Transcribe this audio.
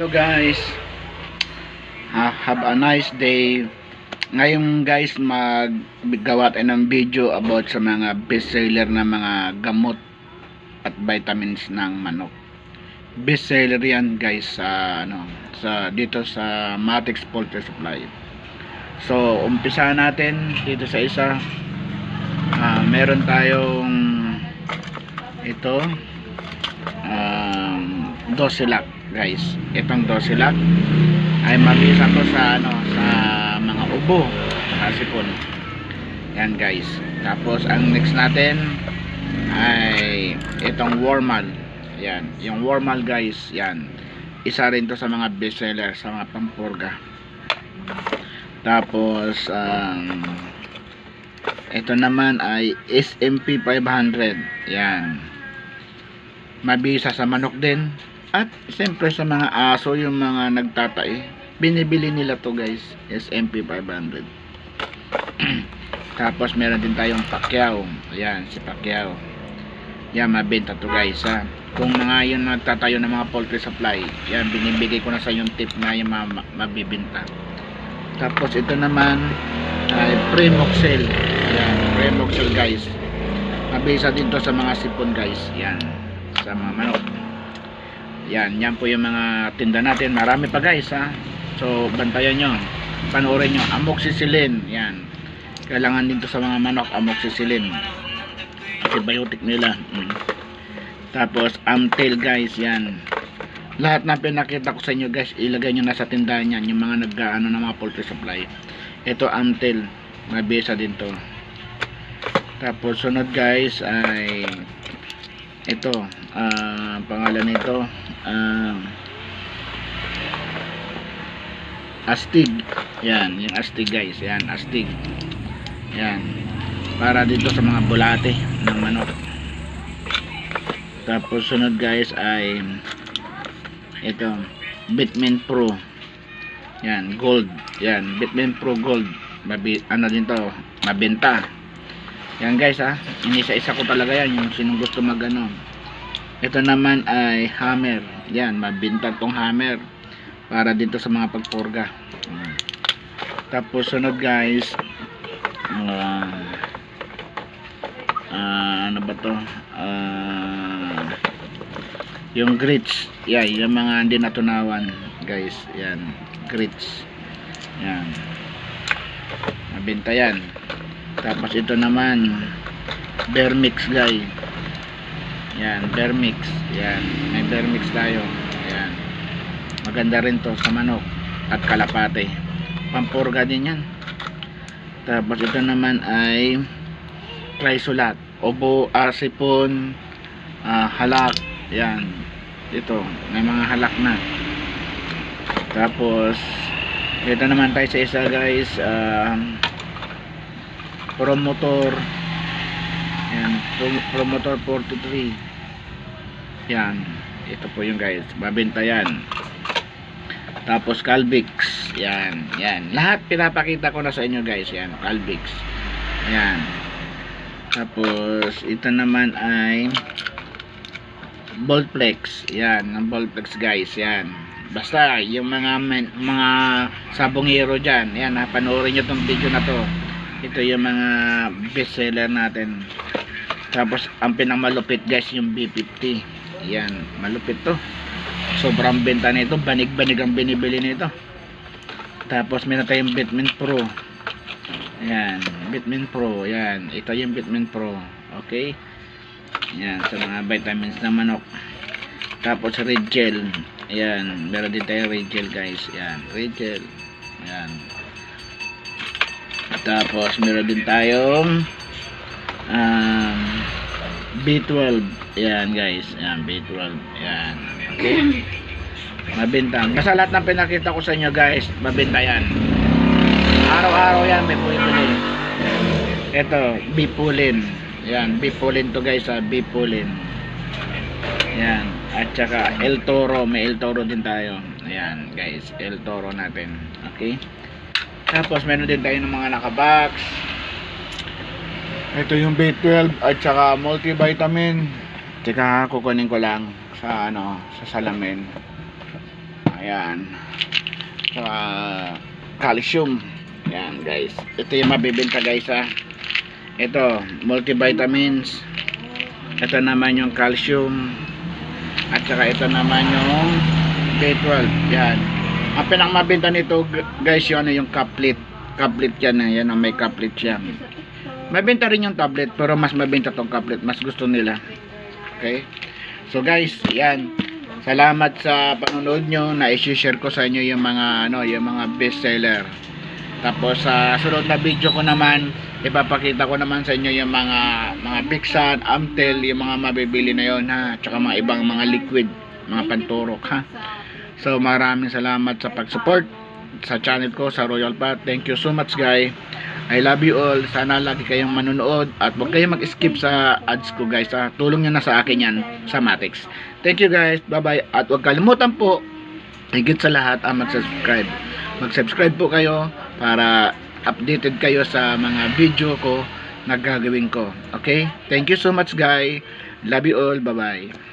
Hello guys. Ha- have a nice day. Ngayon guys maggawa tayo ng video about sa mga bestseller na mga gamot at vitamins ng manok. Bestseller yan guys sa ano sa dito sa Matex Poultry Supply. So umpisa natin dito sa isa. Ah, meron tayong ito um, Dosilac guys. Itong Dosilac ay mabisa to sa ano sa mga ubo sa sipon. Yan guys. Tapos ang next natin ay itong Warmal yan. Yung Warmal guys yan. Isa rin to sa mga bestseller sa mga pampurga. Tapos um, ito naman ay SMP 500 yan. Mabisa sa manok din at siyempre sa mga aso yung mga nagtatai binibili nila to guys SMP 500 tapos meron din tayong Pacquiao. Ayan si Pacquiao. Yan mabenta to guys ha. Kung mga yun nagtatayo ng mga poultry supply yan binibigay ko na sa yung tip na yung mga ma- mabibenta tapos ito naman ay Premoxel. Yan Premoxel guys. Mabisa din to sa mga sipon guys. Yan sa mga manok yan yan po yung mga tinda natin. Marami pa guys ha? So bantayan nyo. Panoorin nyo. Amoxicillin. Yan. Kailangan din to sa mga manok amoxicillin. Antibiotic nila. Mm. tapos amtel guys. Yan. Lahat na pinakita ko sa inyo guys ilagay nyo na sa tindahan yan. Yung mga nag-ano ng mga poultry supply. Ito amtel mabisa din to. Tapos sunod guys ay ito ah, pangalan nito ah, astig. Yan yung astig guys. Yan astig. Yan. Para dito sa mga bulate ng manok. Tapos sunod guys ay ito Bitmin Pro. Yan gold. Yan Bitmin Pro gold. Mabi, ano din to? Mabenta yan guys ha inisa-isa ko talaga yan yung sinong gusto mag ano ito naman ay hammer. Yan mabenta tong hammer para dito sa mga pagpurga Mm. tapos sunod guys ah ah, ano ba to? Ah, yung grits. Yan yung mga hindi natunawan guys. Yan grits. Yan. Mabenta yan tapos ito naman bear mix guy. Yan bear mix yan may bear mix tayo. Yan. Maganda rin to sa manok at kalapate. Pampurga din yan. Tapos ito naman ay trisolat. Obo asipon ah, halak. Yan. Ito may mga halak na. Tapos ito naman tayo sa isa guys. Um, promotor. Yan prom- promotor 43 yan ito po yung guys mabenta yan. Tapos Calvix yan yan. Lahat pinapakita ko na sa inyo guys yan Calvix. Yan. Tapos ito naman ay Boltplex yan ang Boltplex guys yan. Basta yung mga men- mga sabongero dyan yan ha, panoorin nyo tong video na to ito yung mga best seller natin. Tapos ang pinakamalupit guys yung B50 yan malupit to. Sobrang benta nito. Banig-banig ang binibili nito. Tapos meron tayong Bitmin Pro. Yan Bitmin Pro. Yan ito yung Bitmin Pro. Okay? Yan sa mga vitamins ng manok. Tapos red gel. Yan meron din tayong red gel guys. Yan red gel. Yan tapos meron din tayong um, B12 yan guys. Yan B12 yan okay. Mabenta basta lahat ng pinakita ko sa inyo guys mabenta yan. Araw-araw yan may bumibili ito bipulin. Yan bipulin to guys ha. Bipulin. Yan at saka El Toro. May El Toro din tayo. Ayan guys. El Toro natin. Okay tapos meron din tayo ng mga nakabox ito yung B12 at saka multivitamin tsaka kukunin ko lang sa ano sa salamin Ayan. Saka calcium. Ayan guys. Ito yung mabibenta guys ha. Ito, multivitamins. Ito naman yung calcium. At saka ito naman yung B12. Yan. Ang pinakamabenta nito guys yung ano yung caplet. Caplet yan. eh. Yan ang may caplet siya. Mabenta rin yung tablet pero mas mabenta tong caplet. Mas gusto nila. Okay? So guys, yan. Salamat sa panonood nyo na i-share ko sa inyo yung mga ano, yung mga best seller. Tapos sa sunod na video ko naman, ipapakita ko naman sa inyo yung mga mga Bixan, Amtel, yung mga mabibili na yon ha, tsaka mga ibang mga liquid, mga panturok ha. So maraming salamat sa pag-support sa channel ko sa Royal Pat. Thank you so much guys. I love you all. Sana lagi kayong manonood at huwag kayong mag-skip sa ads ko guys. Ha? Tulong nyo na sa akin yan sa Matix. Thank you guys. Bye-bye. At huwag kalimutan po higit sa lahat ang mag-subscribe. Mag-subscribe po kayo para updated kayo sa mga video ko na gagawin ko. Okay? Thank you so much guys. Love you all. Bye-bye.